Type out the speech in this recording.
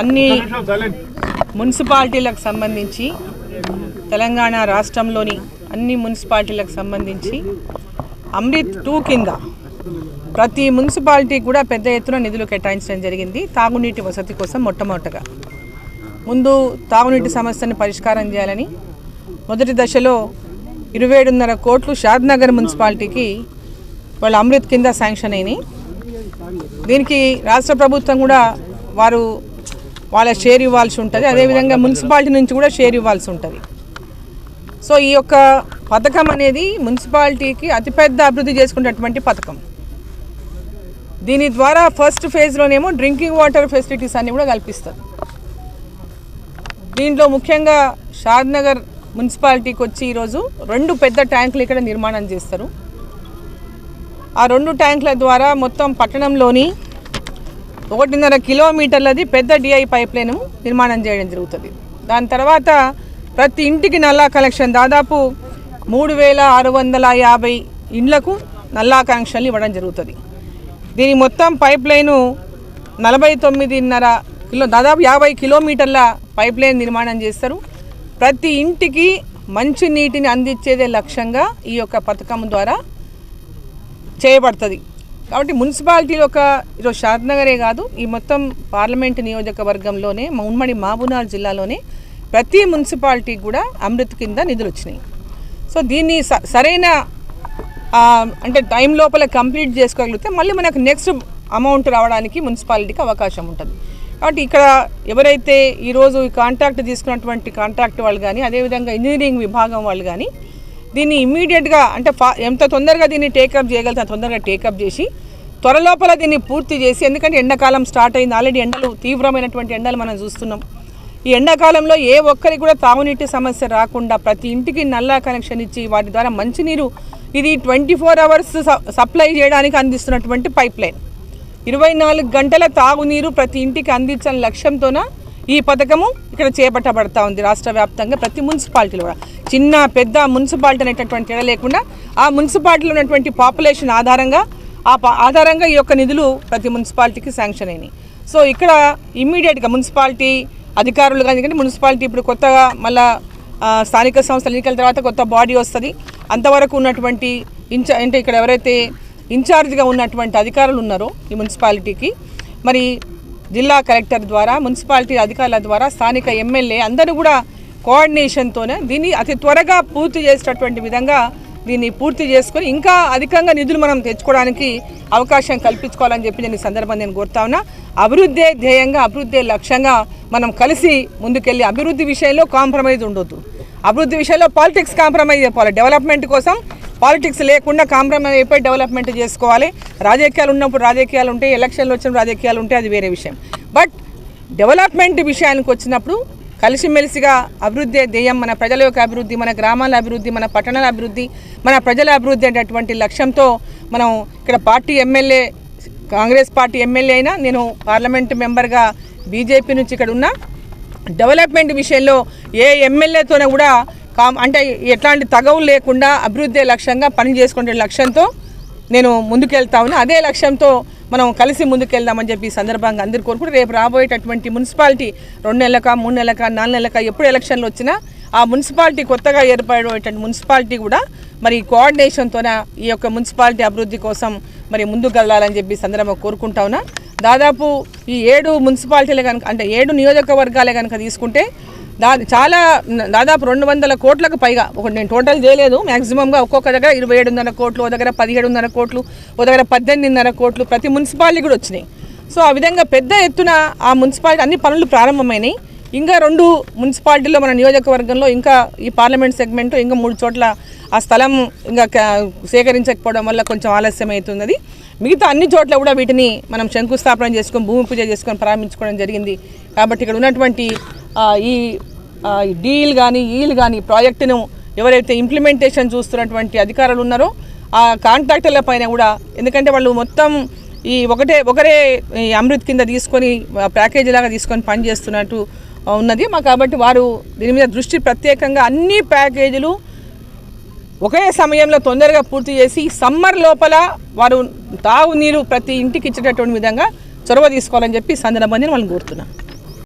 అన్ని మున్సిపాలిటీలకు సంబంధించి తెలంగాణ రాష్ట్రంలోని అన్ని మున్సిపాలిటీలకు సంబంధించి అమృత్ టూ కింద ప్రతి మున్సిపాలిటీ కూడా పెద్ద ఎత్తున నిధులు కేటాయించడం జరిగింది. తాగునీటి వసతి కోసం మొట్టమొదటగా. ముందు తాగునీటి సమస్యను పరిష్కారం చేయాలని మొదటి దశలో ఇరవై ఏడున్నర కోట్లు షాద్నగర్ మున్సిపాలిటీకి వాళ్ళ అమృత్ కింద శాంక్షన్ అయినాయి. దీనికి రాష్ట్ర ప్రభుత్వం కూడా వారు వాళ్ళ షేర్ ఇవ్వాల్సి ఉంటుంది. అదేవిధంగా మున్సిపాలిటీ నుంచి కూడా షేర్ ఇవ్వాల్సి ఉంటుంది. సో ఈ యొక్క పథకం అనేది మున్సిపాలిటీకి అతిపెద్ద అభివృద్ధి చేసుకున్నటువంటి పథకం. దీని ద్వారా ఫస్ట్ ఫేజ్లోనేమో డ్రింకింగ్ వాటర్ ఫెసిలిటీస్ అన్ని కూడా కల్పిస్తారు. దీంట్లో ముఖ్యంగా షాద్నగర్ మున్సిపాలిటీకి వచ్చి ఈరోజు రెండు పెద్ద ట్యాంకులు ఇక్కడ నిర్మాణం చేస్తారు. ఆ రెండు ట్యాంకుల ద్వారా మొత్తం పట్టణంలోని ఒకటిన్నర కిలోమీటర్లది పెద్ద డిఐ పైప్ లైన్ నిర్మాణం చేయడం జరుగుతుంది. దాని తర్వాత ప్రతి ఇంటికి నల్లా కనెక్షన్ దాదాపు మూడు వేల ఆరు వందల యాభై ఇండ్లకు నల్లా కనెక్షన్లు ఇవ్వడం జరుగుతుంది. దీని మొత్తం పైప్ లైను నలభై తొమ్మిదిన్నర కిలో దాదాపు యాభై కిలోమీటర్ల పైప్ లైన్ నిర్మాణం చేస్తారు. ప్రతి ఇంటికి మంచి నీటిని అందించేదే లక్ష్యంగా ఈ యొక్క పథకం ద్వారా చేయబడుతుంది. కాబట్టి మున్సిపాలిటీ ఒక ఈరోజు షాద్నగరే కాదు ఈ మొత్తం పార్లమెంట్ నియోజకవర్గంలోనే ఉమ్మడి మహబూబ్నగర్ జిల్లాలోనే ప్రతి మున్సిపాలిటీకి కూడా అమృత్ కింద నిధులు వచ్చినాయి. సో దీన్ని స- సరైన అంటే టైం లోపల కంప్లీట్ చేసుకోగలిగితే మళ్ళీ మనకు నెక్స్ట్ అమౌంట్ రావడానికి మున్సిపాలిటీకి అవకాశం ఉంటుంది. కాబట్టి ఇక్కడ ఎవరైతే ఈరోజు ఈ కాంట్రాక్ట్ తీసుకున్నటువంటి కాంట్రాక్ట్ వాళ్ళు కానీ అదేవిధంగా ఇంజనీరింగ్ విభాగం వాళ్ళు కానీ దీన్ని ఇమ్మీడియట్గా అంటే ఫా ఎంత తొందరగా దీన్ని టేకప్ చేయగలిగితే తొందరగా టేకప్ చేసి త్వరలోపల దీన్ని పూర్తి చేసి ఎందుకంటే ఎండాకాలం స్టార్ట్ అయింది. ఆల్రెడీ ఎండలు తీవ్రమైనటువంటి ఎండలు మనం చూస్తున్నాం. ఈ ఎండాకాలంలో ఏ ఒక్కరికి కూడా తాగునీటి సమస్య రాకుండా ప్రతి ఇంటికి నల్లా కనెక్షన్ ఇచ్చి వాటి ద్వారా మంచినీరు ఇది ట్వంటీ ఫోర్ అవర్స్ సప్లై చేయడానికి అందిస్తున్నటువంటి పైప్ లైన్ ఇరవై నాలుగు గంటల తాగునీరు ప్రతి ఇంటికి అందించిన లక్ష్యంతోన ఈ పథకము ఇక్కడ చేపట్టబడతా ఉంది. రాష్ట్ర వ్యాప్తంగా ప్రతి మున్సిపాలిటీలో కూడా. చిన్న పెద్ద మున్సిపాలిటీ అనేటటువంటి తేడా లేకుండా ఆ మున్సిపాలిటీలో ఉన్నటువంటి పాపులేషన్ ఆధారంగా ఆ పా- ఆధారంగా ఈ యొక్క నిధులు ప్రతి మున్సిపాలిటీకి శాంక్షన్ అయినాయి. సో ఇక్కడ ఇమ్మీడియట్గా మున్సిపాలిటీ అధికారులు కానీ ఎందుకంటే మున్సిపాలిటీ ఇప్పుడు కొత్తగా మళ్ళా స్థానిక సంస్థల ఎన్నికల తర్వాత కొత్త బాడీ వస్తుంది. అంతవరకు ఉన్నటువంటి ఇన్ఛా అంటే ఇక్కడ ఎవరైతే ఇన్ఛార్జ్గా ఉన్నటువంటి అధికారులు ఉన్నారో ఈ మున్సిపాలిటీకి మరి జిల్లా కలెక్టర్ ద్వారా మున్సిపాలిటీ అధికారుల ద్వారా స్థానిక ఎమ్మెల్యే అందరూ కూడా కోఆర్డినేషన్తోనే దీన్ని అతి త్వరగా పూర్తి చేసేటటువంటి విధంగా దీన్ని పూర్తి చేసుకొని ఇంకా అధికంగా నిధులు మనం తెచ్చుకోవడానికి అవకాశం కల్పించుకోవాలని చెప్పి నేను ఈ సందర్భంగా నేను కోరుతా ఉన్నా. అభివృద్ధే ధ్యేయంగా అభివృద్ధే లక్ష్యంగా మనం కలిసి ముందుకెళ్ళి అభివృద్ధి విషయంలో కాంప్రమైజ్ ఉండొద్దు. అభివృద్ధి విషయంలో పాలిటిక్స్ కాంప్రమైజ్ అయిపోవాలి. డెవలప్మెంట్ కోసం పాలిటిక్స్ లేకుండా కాంప్రమైజ్ అయిపోయి డెవలప్మెంట్ చేసుకోవాలి. రాజకీయాలు ఉన్నప్పుడు రాజకీయాలు ఉంటాయి ఎలక్షన్లు వచ్చినప్పుడు రాజకీయాలు ఉంటాయి అది వేరే విషయం. బట్ డెవలప్మెంట్ విషయానికి వచ్చినప్పుడు కలిసిమెలిసిగా అభివృద్ధి ధ్యేయం మన ప్రజల యొక్క అభివృద్ధి మన గ్రామాల అభివృద్ధి మన పట్టణాల అభివృద్ధి మన ప్రజల అభివృద్ధి అనేటటువంటి లక్ష్యంతో మనం ఇక్కడ party MLA Congress party MLA అయినా నేను పార్లమెంట్ మెంబర్గా బీజేపీ నుంచి ఇక్కడ ఉన్నా. డెవలప్మెంట్ విషయంలో ఏ ఎమ్మెల్యేతోనే కూడా కామ్ అంటే ఎట్లాంటి తగవులు లేకుండా అభివృద్ధి లక్ష్యంగా పని చేసుకునే లక్ష్యంతో నేను ముందుకెళ్తా ఉన్నా. అదే లక్ష్యంతో మనం కలిసి ముందుకెళ్దామని చెప్పి ఈ సందర్భంగా అందరు కోరుకుంటూ రేపు రాబోయేటటువంటి మున్సిపాలిటీ రెండు నెలలక మూడు నెలలక నాలుగు నెలలక ఎప్పుడు ఎలక్షన్లు వచ్చినా ఆ మున్సిపాలిటీ కొత్తగా ఏర్పడేటువంటి మున్సిపాలిటీ కూడా మరి కోఆర్డినేషన్తోన ఈ యొక్క మున్సిపాలిటీ అభివృద్ధి కోసం మరి ముందుకు వెళ్ళాలని చెప్పి సందర్భంగా కోరుకుంటా ఉన్నా. దాదాపు ఈ ఏడు మున్సిపాలిటీలు కనుక అంటే ఏడు నియోజకవర్గాలే కనుక తీసుకుంటే దా చాలా దాదాపు రెండు వందల కోట్లకు పైగా ఒకటి నేను టోటల్ చేయలేదు మ్యాక్సిమంగా ఒక్కొక్క దగ్గర ఇరవై ఏడున్నర కోట్లు ఓ దగ్గర పదిహేడున్నర కోట్లు ఓ దగ్గర పద్దెనిమిదిన్నర కోట్లు ప్రతి మున్సిపాలిటీ కూడా వచ్చినాయి. సో ఆ విధంగా పెద్ద ఎత్తున ఆ మున్సిపాలిటీ అన్ని పనులు ప్రారంభమైనాయి. ఇంకా రెండు మున్సిపాలిటీలో మన నియోజకవర్గంలో ఇంకా ఈ పార్లమెంట్ సెగ్మెంట్ ఇంకా మూడు చోట్ల ఆ స్థలం ఇంకా సేకరించకపోవడం వల్ల కొంచెం ఆలస్యం అవుతున్నది మిగతా అన్ని చోట్ల కూడా వీటిని మనం శంకుస్థాపన చేసుకొని భూమి పూజ చేసుకొని ప్రారంభించుకోవడం జరిగింది. కాబట్టి ఇక్కడ ఉన్నటువంటి ఈ డీల్ కానీ ఈల్ కానీ ప్రాజెక్టును ఎవరైతే ఇంప్లిమెంటేషన్ చూస్తున్నటువంటి అధికారులు ఉన్నారో ఆ కాంట్రాక్టర్ల పైన కూడా ఎందుకంటే వాళ్ళు మొత్తం ఈ ఒకటే ఒకరే ఈ అమృత్ కింద తీసుకొని ప్యాకేజీ లాగా తీసుకొని పని చేస్తున్నట్టు ఉన్నది. మా కాబట్టి వారు దీని మీద దృష్టి ప్రత్యేకంగా అన్ని ప్యాకేజీలు ఒకే సమయంలో తొందరగా పూర్తి చేసి సమ్మర్ లోపల వారు తాగునీరు ప్రతి ఇంటికి ఇచ్చేటటువంటి విధంగా చొరవ తీసుకోవాలని చెప్పి సందర్భంగా వాళ్ళని కోరుతున్నాను.